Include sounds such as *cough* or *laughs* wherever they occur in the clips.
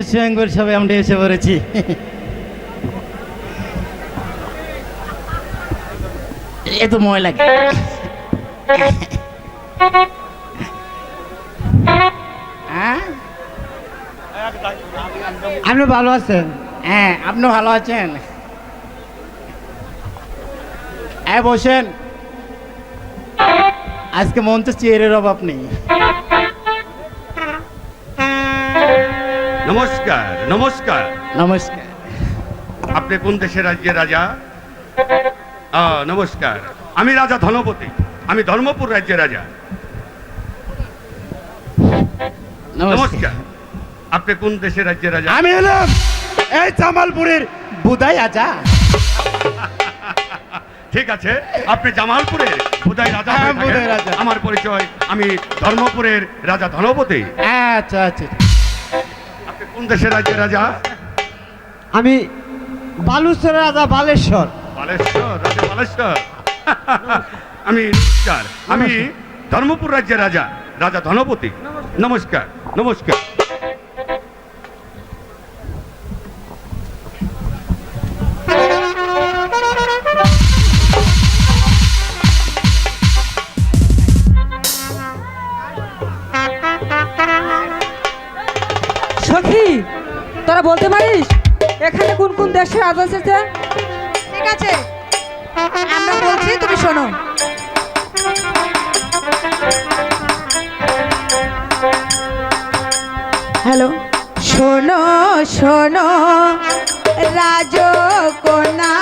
স্বয়ংবর সবাই আমরা এসে পড়েছি। এত ময়লা কি? হ্যাঁ? আপনি ভালো আছেন? হ্যাঁ আপনি ভালো আছেন? হ্যাঁ বসেন। আজকে মন তো চেয়ারের অভাব নেই। নমস্কার নমস্কার। নমস্কার। আপনি কোন দেশের রাজ্যের রাজা? নমস্কার। আমি রাজা ধনপতি। আমি ধর্মপুর রাজ্যের রাজা। নমস্কার। আপনি কোন দেশের রাজ্যের রাজা? আমি হলাম এই জামালপুরের বুদাই আজা ঠিক আছে আপনি জামালপুরের বোধহয় রাজা হয়ে। বোধহয় রাজা। আমার পরিচয় আমি ধর্মপুরের রাজা ধনপতি। আচ্ছা আচ্ছা। কোন দেশের রাজ্যের রাজা? আমি বালুচর রাজা বালেশ্বর। বালেশ্বর রাজা বালেশ্বর। *laughs* আমি নমস্কার। আমি ধর্মপুর রাজ্যের রাজা রাজা ধনপতি। নমস্কার নমস্কার। সখী তোরা বলতে পারিস এখানে কোন কোন দেশে রাজা এসেছে ঠিক আছে আমরা বলছি তুমি শোনো। হ্যালো। শোনো শোনো রাজকন্যা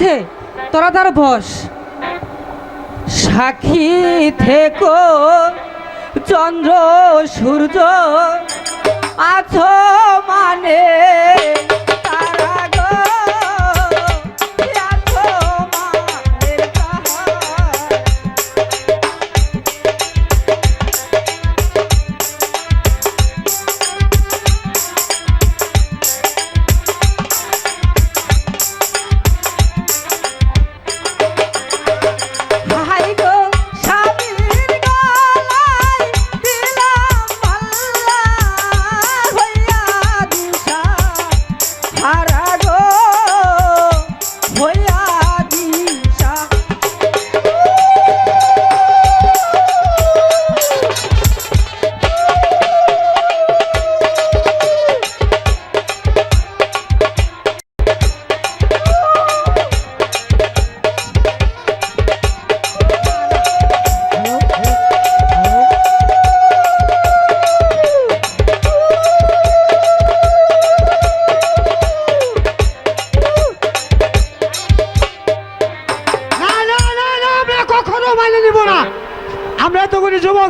আছে তোরা তার বস। সাক্ষী থেকো চন্দ্র সূর্য আছো মানে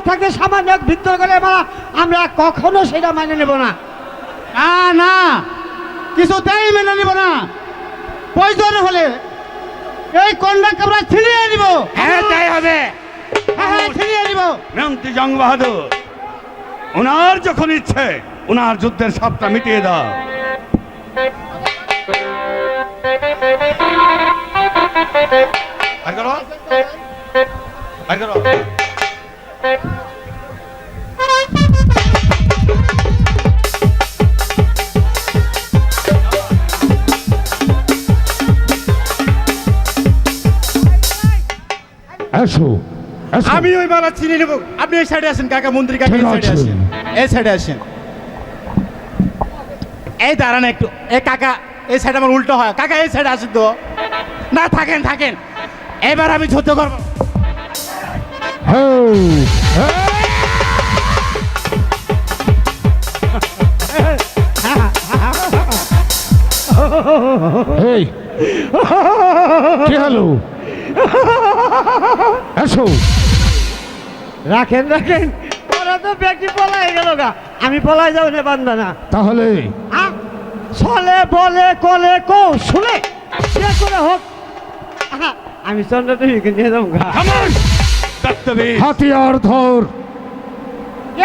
থাকতে সামান্য এক ভিত্তর করে মারা আমরা কখনো সেটা মানে নেব না। না না। কিছুতেই মেনে নিব না। প্রয়োজন হলে এই কন্যাকে আমরা ছিনিয়ে নিব। হ্যাঁ তাই হবে। হ্যাঁ হ্যাঁ ছিনিয়ে নিব। মন্ত্রী জং বাহাদুর ওনার যখন ইচ্ছে ওনার যুদ্ধের সাপটা মিটিয়ে দাও। এসো আমি ওই মালা চিনিয়ে নেব। আপনি এই সাইডে আসেন কাকা মন্ত্রী কাকা এই সাইডে। আসেন। এই সাইডে আসেন। এই দাঁড়ান একটু। এ কাকা এই সাইড আমার উল্টো হয়। কাকা এই সাইডে আসেন তো। না থাকেন থাকেন। এবার আমি যুদ্ধ করব হেই, এই কি হলো? এসো। রাখেন রাখেন। ওরা তো ব্যক্তি পলাই গেল গা। আমি পলাই যাও না বান্দা না তাহলে? চলে বলে কলে কো শুনে। সে করে হোক। আমি চন্দ্র নিয়ে যাব গা। হাতিয়ার ধর।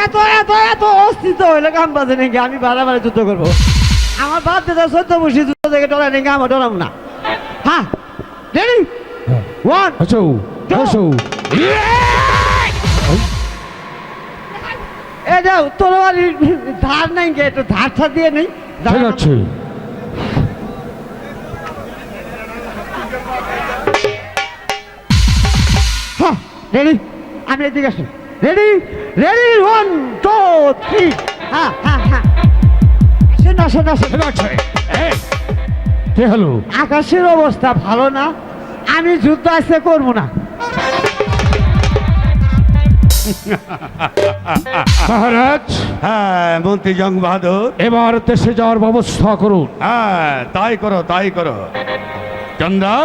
এত এত এত অস্তিত্ব হইলে কাম বাজে নাকি? আমি বারে যুদ্ধ করব। আমার বাদ দিতে সত্য বসে যুদ্ধ থেকে ডরাই নাকি? আমার ডরাম না। হ্যাঁ। রেডি ওয়ান এসো এসো এ যাও ধার নাই গে একটু ধার ধার দিয়ে নেই। ঠিক আছে। হ্যাঁ রেডি আমি এদিকে আসি ready ready one two three হ্যাঁ হ্যাঁ হ্যাঁ। আসেন আসেন আসেন। এই, হলো? আকাশের অবস্থা ভালো না। আমি যুদ্ধ আসতে করব না। মহারাজ। হ্যাঁ মন্ত্রী জং বাহাদুর। এবার দেশে যাওয়ার ব্যবস্থা করুন। হ্যাঁ তাই করো তাই করো। চন্দ্রা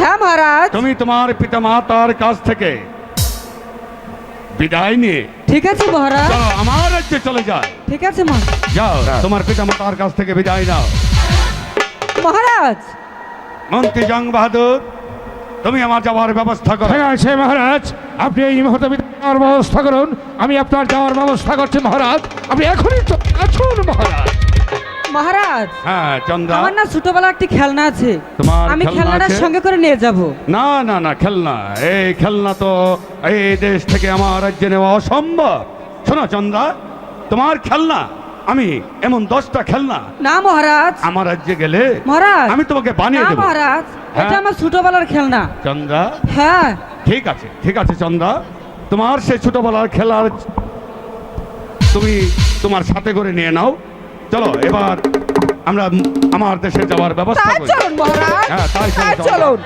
হ্যাঁ মহারাজ। তুমি তোমার পিতা মাতার কাছ থেকে বিদায় নিয়ে ঠিক আছে মহারাজ। আমার রাজ্যে চলে যাও। ঠিক আছে মহারাজ। যাও তোমার পিতা মাতার কাছ থেকে বিদায় নাও। মহারাজ! মন্ত্রী জং বাহাদুর তুমি আমার যাওয়ার ব্যবস্থা করো। ঠিক আছে মহারাজ আপনি এই মুহূর্তে যাওয়ার ব্যবস্থা করুন। আমি আপনার যাওয়ার ব্যবস্থা করছি মহারাজ। আপনি এখনই আসুন মহারাজ। মহারাজ হ্যাঁ চন্দ্রা আমার না ছোটবেলা একটি খেলনা আছে। তোমার আমি খেলনা খেলনাটা সঙ্গে করে নিয়ে যাব। না না না খেলনা। এই খেলনা তো এই দেশ থেকে আমার রাজ্যে নেওয়া অসম্ভব। শোনো চন্দ্রা তোমার খেলনা আমি এমন দশটা খেলনা না মহারাজ। আমার রাজ্যে গেলে মহারাজ। আমি তোমাকে বানিয়ে দেবো। মহারাজ এটা হ্যাঁ? আমার ছোটবেলার খেলনা। চন্দ্রা হ্যাঁ। ঠিক আছে ঠিক আছে চন্দ্রা তোমার সেই ছোটবেলার খেলার তুমি তোমার সাথে করে নিয়ে নাও। চলো এবার আমরা আমার দেশে যাওয়ার ব্যবস্থা করি চলুন মহারাজ হ্যাঁ, তাই চলো, চলো। চলুন